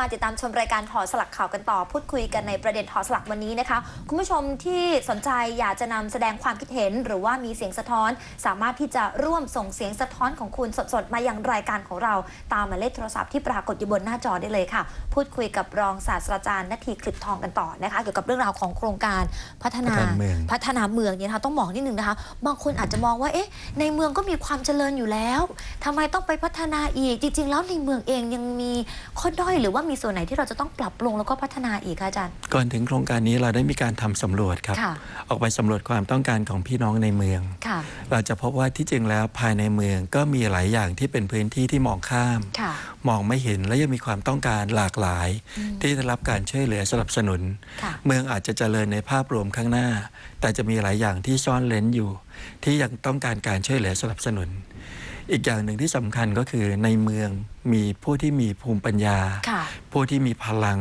มาติดตามชมรายการถอดสลักข่าวกันต่อ พูดคุยกันในประเด็นถอดสลักวันนี้นะคะ คุณผู้ชมที่สนใจอยากจะนำแสดงความคิดเห็น หรือว่ามีเสียงสะท้อน สามารถที่จะร่วมส่งเสียงสะท้อนของคุณสดๆ มายังรายการของเรา ตามหมายเลขโทรศัพท์ที่ปรากฏอยู่บนหน้าจอได้เลยค่ะ พูดคุยกับรองศาสตราจารย์นาทีคลิปทองกันต่อนะคะ เกี่ยวกับเรื่องราวของโครงการพัฒนาพัฒนาเมืองพัฒนาเมืองเนี่ยนะคะต้องบอกนิดนึงนะคะ บางคนอาจจะมองว่าเอ๊ะในเมืองก็มีความเจริญอยู่แล้วทำไมต้องไปพัฒนาอีกจริง ๆ แล้วในเมืองเองยังมีข้อด้อยหรือว่ามีส่วนไหนที่เราจะต้องปรับปรุงแล้วก็พัฒนาอีกคะอาจารย์ ก่อนถึงโครงการนี้เราได้มีการทำสำรวจครับค่ะออกไปสำรวจความต้องการของพี่น้องในเมืองค่ะเราจะพบว่าที่จริงแล้วภายในเมืองก็มีหลายอย่างที่เป็นพื้นที่ที่มองข้ามค่ะมองไม่เห็นและยังมีความต้องการหลากหลายอืมที่ได้รับการช่วยเหลือสนับสนุนค่ะเมืองอาจจะเจริญในภาพรวมข้างหน้า แต่จะมีหลายอย่างที่ซ่อนเร้นอยู่ ที่ยังต้องการการช่วยเหลือสนับสนุน อีกอย่างหนึ่งที่สำคัญก็คือในเมืองมีผู้ที่มีภูมิปัญญาค่ะผู้ที่มีพลัง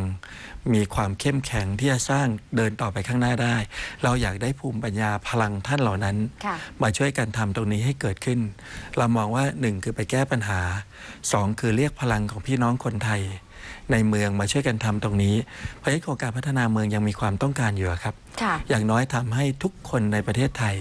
มีความเข้มแข็งที่จะสร้างเดินต่อไปข้างหน้าได้ เราอยากได้ภูมิปัญญาพลังท่านเหล่านั้นค่ะมาช่วยกันทำตรงนี้ให้เกิดขึ้น เรามองว่าหนึ่งคือไปแก้ปัญหาสองคือเรียกพลังของพี่น้องคนไทย ในเมืองมาช่วยกันทำตรงนี้ เพราะฉะนั้นโครงการพัฒนาเมืองยังมีความต้องการอยู่อะครับค่ะอย่างน้อยทำให้ทุกคนในประเทศไทย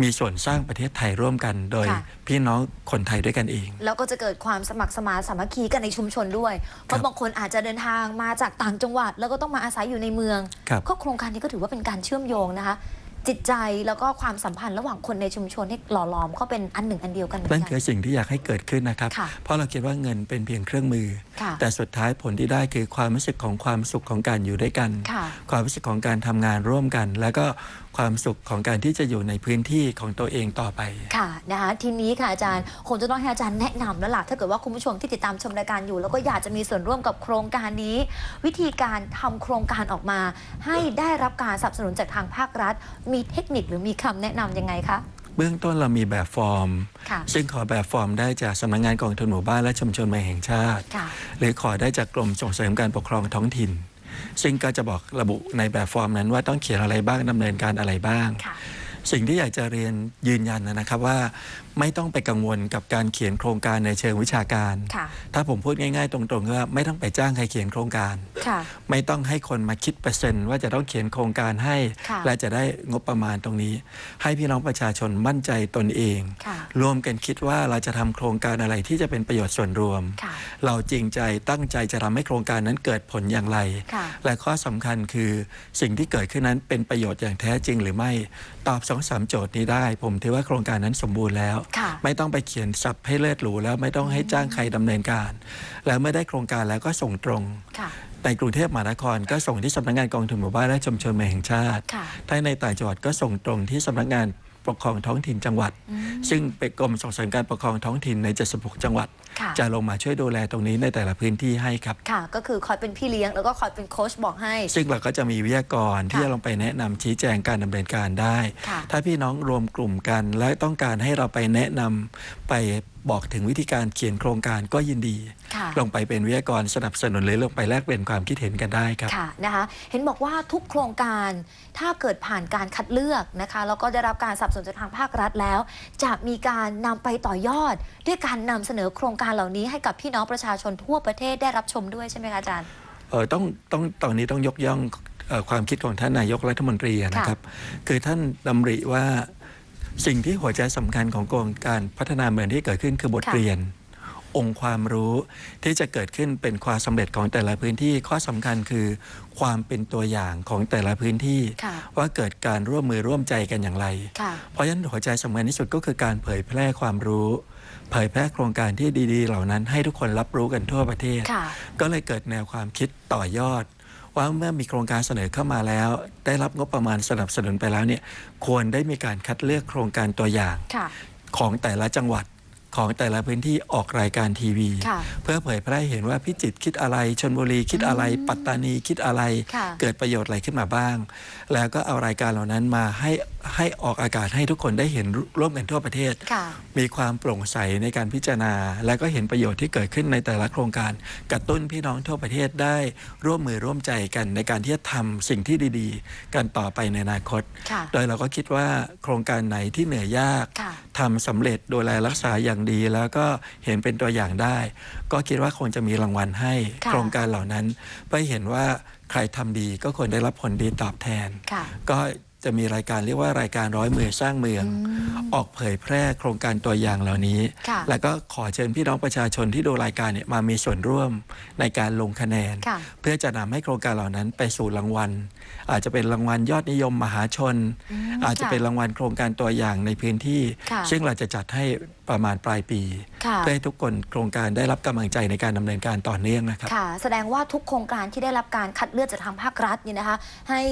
มีส่วนสร้างประเทศไทยร่วมกันโดยค่ะพี่น้องคนไทยด้วยกันเอง แล้วก็จะเกิดความสมัครสมานสามัคคีกันในชุมชนด้วย เพครัราะบบางคนอาจจะเดินทางมาจากต่างจังหวัด แล้วก็ต้องมาอาศัยอยู่ในเมืองครับก็โครงการนี้ก็ถือว่าเป็นการเชื่อมโยงนะคะ จิตใจแล้วก็ความสัมพันธ์ระหว่างคนในชุมชนให้หล่อหลอมก็เป็นอันหนึ่งอันเดียวกันเหมือนนั่นกัคือสิ่งที่อยากให้เกิดขึ้นนะครับ ค่ะเพราะเราคิดว่าเงินเป็นเพียงเครื่องมือ ค่ะแต่สุดท้ายผลที่ได้คือความรู้สึกของความสุขของการอยู่ด้วยกัน ค่ะ ความรู้สึกของการทำงานร่วมกัน แล้วก็ความสุขของการที่จะอยู่ในพื้นที่ของตัวเองต่อไป ค่ะนะคะทีนี้ค่ะอาจารย์คงจะต้องให้อาจารย์แนะนำแล้วล่ะถ้าเกิดว่าคุณผู้ชมที่ติดตามชมรายการอยู่ แล้วก็อยากจะมีส่วนร่วมกับโครงการนี้ วิธีการทำโครงการออกมา ให้ได้รับการสนับสนุนจากทางภาครัฐ มีเทคนิคหรือมีคำแนะนำยังไงคะ เบื้องต้นเรามีแบบฟอร์ม ค่ะ ซึ่งขอแบบฟอร์มได้จากสำนักงานกองทุนหมู่บ้านและชุมชนเมืองแห่งชาติ ค่ะ หรือขอได้จากกรมส่งเสริมการปกครองท้องถิ่น ซึ่งก็จะบอกระบุในแบบฟอร์มนั้นว่าต้องเขียนอะไรบ้างดำเนินการอะไรบ้าง ค่ะ สิ่งที่อยากจะเรียนยืนยันนะครับว่าไม่ต้องไปกังวลกับการเขียนโครงการในเชิงวิชาการค่ะถ้าผมพูดง่าย ๆ ตรงๆว่าไม่ต้องไปจ้างใครเขียนโครงการค่ะไม่ต้องให้คนมาคิดเปอร์เซ็นต์ว่าจะต้องเขียนโครงการให้ค่ะและจะได้งบประมาณตรงนี้ ให้พี่น้องประชาชนมั่นใจตนเองค่ะ รวมกันคิดว่าเราจะทำโครงการอะไรที่จะเป็นประโยชน์ส่วนรวมค่ะเราจริงใจตั้งใจจะทำให้โครงการนั้นเกิดผลอย่างไรค่ะและข้อสำคัญคือสิ่งที่เกิดขึ้นนั้นเป็นประโยชน์อย่างแท้จริงหรือไม่ตอบสองสามโจทย์นี้ได้ ผมถือว่าโครงการนั้นสมบูรณ์แล้วค่ะไม่ต้องไปเขียนสับให้เลิศหรูแล้วไม่ต้องให้จ้างใครดำเนินการ แล้วเมื่อได้โครงการแล้วก็ส่งตรงค่ะในกรุงเทพมหานครก็ส่งที่สำนักงานกองทุนหมู่บ้านและชุมชนเมืองแห่งชาติค่ะถ้าในต่างจังหวัดก็ส่งตรงที่สำนักงาน ปกครองท้องถิ่นจังหวัดอืมซึ่งเป็นกรมส่งเสริมการปกครองท้องถิ่นใน 76 จังหวัดค่ะจะลงมาช่วยดูแลตรงนี้ในแต่ละพื้นที่ให้ครับค่ะ ก็คือคอยเป็นพี่เลี้ยงแล้วก็คอยเป็นโค้ชบอกให้ ซึ่งเราก็จะมีวิทยากรที่ค่ะจะลงไปแนะนำชี้แจงการดำเนินการได้ค่ะถ้าพี่น้องรวมกลุ่มกัน และต้องการให้เราไปแนะนำไป บอกถึงวิธีการเขียนโครงการก็ยินดีค่ะลงไปเป็นวิทยากรสนับสนุนหรือลงไปแลกเปลี่ยนความคิดเห็นกันได้ครับค่ะนะคะเห็นบอกว่าทุกโครงการถ้าเกิดผ่านการคัดเลือกนะคะแล้วก็ได้รับการสนับสนุนจากทางภาครัฐแล้ว จะมีการนำไปต่อยอด ด้วยการนำเสนอโครงการเหล่านี้ให้กับพี่น้องประชาชนทั่วประเทศได้รับชมด้วยใช่ไหมคะอาจารย์เออต้องต้องตอนนี้ต้องยกย่องเอ่อความคิดของท่านนายกรัฐมนตรีนะครับ คือท่านดำริว่า สิ่งที่หัวใจสำคัญของโครงการพัฒนาเมืองที่เกิดขึ้นคือบทค่ะเรียน องค์ความรู้ที่จะเกิดขึ้นเป็นความสำเร็จของแต่ละพื้นที่ ข้อสำคัญคือความเป็นตัวอย่างของแต่ละพื้นที่ค่ะว่าเกิดการร่วมมือร่วมใจกันอย่างไรค่ะเพราะฉะนั้นหัวใจสำคัญที่สุดก็คือการเผยแพร่ความรู้เผยแพร่โครงการที่ดี ๆ เหล่านั้นให้ทุกคนรับรู้กันทั่วประเทศค่ะก็เลยเกิดแนวความคิดต่อยอด ว่าเมื่อมีโครงการเสนอเข้ามาแล้ว ได้รับงบประมาณสนับสนุนไปแล้วเนี่ยควรได้มีการคัดเลือกโครงการตัวอย่างค่ะของแต่ละจังหวัด ของแต่ละพื้นที่ออกรายการทีวีค่ะเพื่อเผยแพร่ให้เห็นว่าพิจิตรคิดอะไรชนบุรีคิดอะไร ปัตตานีคิดอะไรค่ะเกิดประโยชน์อะไรขึ้นมาบ้าง แล้วก็เอารายการเหล่านั้นมาให้ให้ออกอากาศให้ทุกคนได้เห็นร่วมกันทั่วประเทศค่ะมีความโปร่งใสในการพิจารณา และก็เห็นประโยชน์ที่เกิดขึ้นในแต่ละโครงการ กระตุ้นพี่น้องทั่วประเทศได้ร่วมมือร่วมใจกันในการที่จะทำสิ่งที่ดีๆ กันต่อไปในอนาคตค่ะโดยเราก็คิดว่าโครงการไหนที่เหนื่อยยากค่ะทำสำเร็จดูแลรักษาอย่างดีแล้วก็เห็นเป็นตัวอย่างได้ ก็คิดว่าควรจะมีรางวัลให้ค่ะโครงการเหล่านั้นเพื่อให้เห็นว่าใครทำดีก็ควรได้รับผลดีตอบแทนค่ะก็จะมีรายการเรียกว่ารายการร้อยมือสร้างเมือง ออกเผยแพร่โครงการตัวอย่างเหล่านี้ค่ะแล้วก็ขอเชิญพี่น้องประชาชนที่ดูรายการเนี่ยมามีส่วนร่วมในการลงคะแนนค่ะเพื่อจะนำให้โครงการเหล่านั้นไปสู่รางวัลอาจจะเป็นรางวัลยอดนิยมมหาชนอืมอาจจะเป็นรางวัลโครงการตัวอย่างในพื้นที่ค่ะซึ่งเราจะจัดให้ประมาณปลายปีค่ะเพื่อให้ทุกคนโครงการได้รับกำลังใจในการดำเนินการต่อเนื่องนะครับค่ะ แสดงว่าทุกโครงการที่ได้รับการคัดเลือกจากทางภาครัฐเนี่ยนะคะ ให้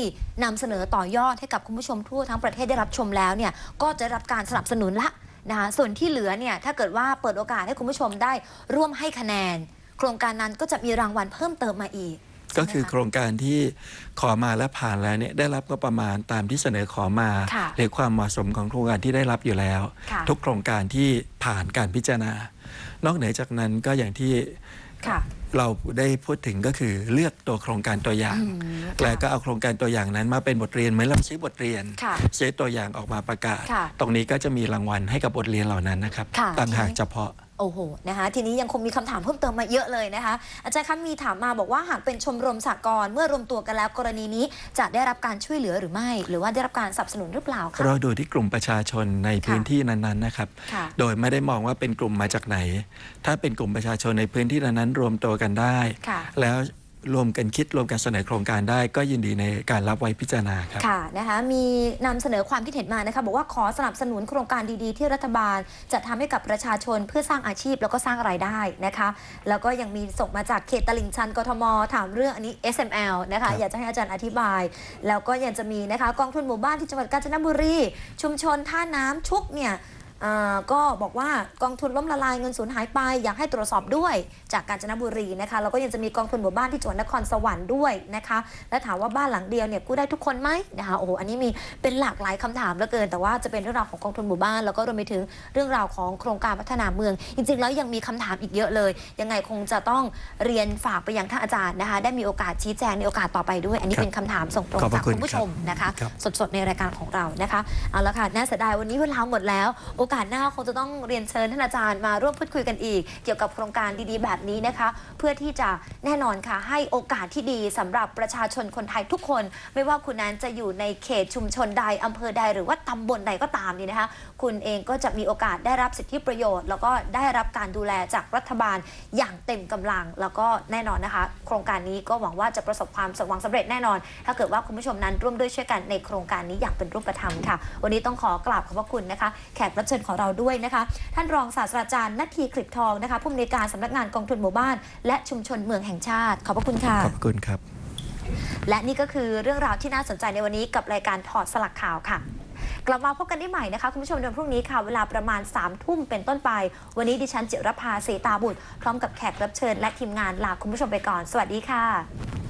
นำเสนอต่อยอดให้กับคุณผู้ชมทั่วทั้งประเทศได้รับชมแล้วเนี่ยก็จะได้รับการสนับสนุนละนะคะส่วนที่เหลือเนี่ยถ้าเกิดว่าเปิดโอกาสให้คุณผู้ชมได้ร่วมให้คะแนน โครงการนั้นก็จะมีรางวัลเพิ่มเติมมาอีก ก็คือใช่ไหมะโครงการที่ขอมาและผ่านแล้วเนี่ยได้รับก็ประมาณตามที่เสนอขอมาค่ะหรือความเหมาะสมของโครงการที่ได้รับอยู่แล้วค่ะทุกโครงการที่ผ่านการพิจารณา นอกเหนือจากนั้นก็อย่างที่ค่ะเราได้พูดถึงก็คือเลือกตัวโครงการตัวอย่างอืมแล้วก็เอาโครงการตัวอย่างนั้นมาเป็นบทเรียนเหมือนเราซื้อบทเรียนค่ะซื้อตัวอย่างออกมาประกาศค่ะตรงนี้ก็จะมีรางวัลให้กับบทเรียนเหล่านั้นนะครับค่ะต่างหากทีนี้เฉพาะ โอ้โหนะคะทีนี้ยังคงมีคำถามเพิ่มเติมมาเยอะเลยนะคะ อาจารย์คะมีถามมาบอกว่าหากเป็นชมรมสากลเมื่อรวมตัวกันแล้วกรณีนี้จะได้รับการช่วยเหลือหรือไม่ หรือว่าได้รับการสนับสนุนหรือเปล่าคะเราดูที่กลุ่มประชาชนในพื้นที่นั้นๆนะครับค่ะโดยไม่ได้มองว่าเป็นกลุ่มมาจากไหน ถ้าเป็นกลุ่มประชาชนในพื้นที่นั้นๆรวมตัวกันได้ค่ะแล้ว รวมกันคิดรวมกันเสนอโครงการได้ ก็ยินดีในการรับไว้พิจารณาครับค่ะนะคะมีนำเสนอความคิดเห็นมานะคะบอกว่าขอสนับสนุนโครงการดีๆ ที่รัฐบาลจะทำให้กับประชาชนเพื่อสร้างอาชีพแล้วก็สร้างรายได้นะคะ แล้วก็ยังมีส่งมาจากเขตตลิ่งชันกทมถามเรื่องอันนี้ SML นะครัคะบอยากจะให้อาจารย์อธิบาย แล้วก็ยังจะมีนะคะกองทุนหมู่บ้านที่จังหวัดกาญจนบุรี ชุมชนท่าน้ำชุกเนี่ยอ่า ก็บอกว่ากองทุนล้มละลายเงินสูญหายไป อยากให้ตรวจสอบด้วยจากกาญจนบุรีนะคะแล้วก็ยังจะมีกองทุนหมู่บ้านที่จังหวัดนครสวรรค์ด้วยนะคะ และถามว่าบ้านหลังเดียวเนี่ยกู้ได้ทุกคนไหมนะคะโอ้โหอันนี้มีเป็นหลากหลายคำถามเหลือเกิน แต่ว่าจะเป็นเรื่องราวของกองทุนหมู่บ้าน แล้วก็รวมไปถึงเรื่องราวของโครงการพัฒนาเมือง จริง ๆ แล้วยังมีคำถามอีกเยอะเลย ยังไงคงจะต้องเรียนฝากไปยังท่านอาจารย์นะคะ ได้มีโอกาสชี้แจงในโอกาสต่อไปด้วย อันนี้ครับเป็นคำถามส่งตรงขอบพจาระกคุณคุณผู้ชมนะคะครับสดๆในรายการของเรานะคะเอาละค่ะน่าเสียดายวันนี้เวลาหมดแล้วโอกกาสหน้าคงจะต้องเรียนเชิญท่านอาจารย์มาร่วมพูดคุยกันอีก เกี่ยวกับโครงการดีๆ แบบนี้นะคะ เพื่อที่จะแน่นอนค่ะ ให้โอกาสที่ดีสำหรับประชาชนคนไทยทุกคน ไม่ว่าคุณนั้นจะอยู่ในเขตชุมชนใดอำเภอใดหรือว่าตำบลใดก็ตามนี่นะคะ คุณเองก็จะมีโอกาสได้รับสิทธิประโยชน์ แล้วก็ได้รับการดูแลจากรัฐบาลอย่างเต็มกำลัง แล้วก็แน่นอนนะคะ โครงการนี้ก็หวังว่าจะประสบความสมหวังสำเร็จแน่นอน ถ้าเกิดว่าคุณผู้ชมนั้นร่วมด้วยช่วยกันในโครงการนี้อย่างเป็นรูปธรรมค่ะ วันนี้ต้องขอกราบขอบพระคุณนะคะ แขกรับเชิญของเราด้วยนะคะ ท่านรองศาสตราจารย์นัททีคลิปทองนะคะผู้อำนวยการสำนักงานกองทุนหมู่บ้าน และชุมชนเมืองแห่งชาติ ขอบพระคุณค่ะขอบคุณครับ และนี่ก็คือเรื่องราวที่น่าสนใจในวันนี้กับรายการถอดสลักข่าวค่ะกลับมาพบกันได้ใหม่นะคะ คุณผู้ชมในวันพรุ่งนี้ค่ะ เวลาประมาณ3ามทุ่มเป็นต้นไป วันนี้ดิฉันจิรภาเสตาบุตร พร้อมกับแขกรับเชิญและทีมงานลาคุณผู้ชมไปก่อน สวัสดีค่ะ